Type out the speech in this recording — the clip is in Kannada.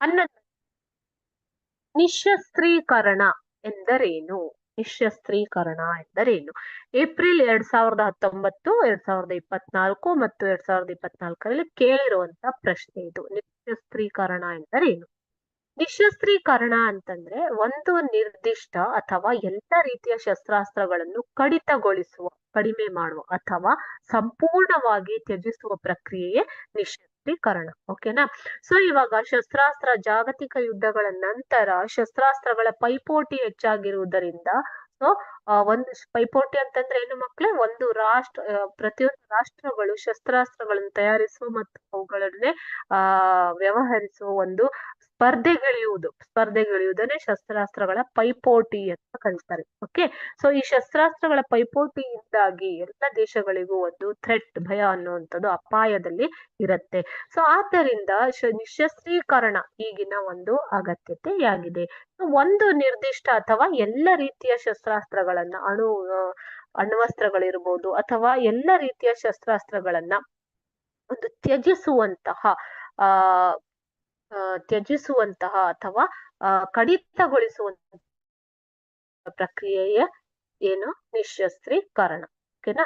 ಹನ್ನೊಂದು ನಿಶಸ್ತ್ರೀಕರಣ ಎಂದರೇನು? ನಿಶಸ್ತ್ರೀಕರಣ ಎಂದರೇನು? ಏಪ್ರಿಲ್ ಎರಡ್ ಸಾವಿರದ ಹತ್ತೊಂಬತ್ತು, ಎರಡ್ ಸಾವಿರದ ಇಪ್ಪತ್ನಾಲ್ಕು ಮತ್ತು ಎರಡ್ ಸಾವಿರದ ಇಪ್ಪತ್ನಾಲ್ಕರಲ್ಲಿ ಕೇಳಿರುವಂತ ಪ್ರಶ್ನೆ ಇದು. ನಿಶಸ್ತ್ರೀಕರಣ ಎಂದರೇನು? ನಿಶಸ್ತ್ರೀಕರಣ ಅಂತಂದ್ರೆ ಒಂದು ನಿರ್ದಿಷ್ಟ ಅಥವಾ ಎಲ್ಲ ರೀತಿಯ ಶಸ್ತ್ರಾಸ್ತ್ರಗಳನ್ನು ಕಡಿತಗೊಳಿಸುವ, ಕಡಿಮೆ ಮಾಡುವ ಅಥವಾ ಸಂಪೂರ್ಣವಾಗಿ ತ್ಯಜಿಸುವ ಪ್ರಕ್ರಿಯೆಯೇ ನಿಶಸ್ತ್ರೀಕರಣ ಓಕೆನಾ ಸೊ ಇವಾಗ ಶಸ್ತ್ರಾಸ್ತ್ರ, ಜಾಗತಿಕ ಯುದ್ಧಗಳ ನಂತರ ಶಸ್ತ್ರಾಸ್ತ್ರಗಳ ಪೈಪೋಟಿ ಹೆಚ್ಚಾಗಿರುವುದರಿಂದ ಸೊ ಒಂದು ಪೈಪೋಟಿ ಅಂತಂದ್ರೆ ಏನು ಮಕ್ಕಳೇ ಒಂದು ರಾಷ್ಟ್ರ ಪ್ರತಿಯೊಂದು ರಾಷ್ಟ್ರಗಳು ಶಸ್ತ್ರಾಸ್ತ್ರಗಳನ್ನು ತಯಾರಿಸುವ ಮತ್ತು ಅವುಗಳನ್ನೇ, ಆ, ವ್ಯವಹರಿಸುವ ಒಂದು ಸ್ಪರ್ಧೆಗಿಳಿಯುವುದು ಸ್ಪರ್ಧೆಗಿಳಿಯುವುದನ್ನೇ ಶಸ್ತ್ರಾಸ್ತ್ರಗಳ ಪೈಪೋಟಿ ಅಂತ ಕರೀತಾರೆ. ಓಕೆ ಸೊ ಈ ಶಸ್ತ್ರಾಸ್ತ್ರಗಳ ಪೈಪೋಟಿಯಿಂದಾಗಿ ಎಲ್ಲ ದೇಶಗಳಿಗೂ ಒಂದು ಥ್ರೆಟ್ ಭಯ ಅನ್ನುವಂಥದ್ದು ಅಪಾಯದಲ್ಲಿ ಇರುತ್ತೆ. ಸೊ ಆದ್ದರಿಂದ ನಿಶಸ್ತ್ರೀಕರಣ ಈಗಿನ ಒಂದು ಅಗತ್ಯತೆಯಾಗಿದೆ. ಒಂದು ನಿರ್ದಿಷ್ಟ ಅಥವಾ ಎಲ್ಲ ರೀತಿಯ ಶಸ್ತ್ರಾಸ್ತ್ರಗಳನ್ನ ಅಣು ಅಣ್ವಸ್ತ್ರಗಳಿರ್ಬೋದು ಅಥವಾ ಎಲ್ಲ ರೀತಿಯ ಶಸ್ತ್ರಾಸ್ತ್ರಗಳನ್ನ ಒಂದು ತ್ಯಜಿಸುವಂತಹ ಆ, ತ್ಯಜಿಸುವಂತಹ ಅಥವಾ ಕಡಿತಗೊಳಿಸುವಂತಹ ಪ್ರಕ್ರಿಯೆಯ ಏನು? ನಿಶಸ್ತ್ರೀಕರಣ ಓಕೆನಾ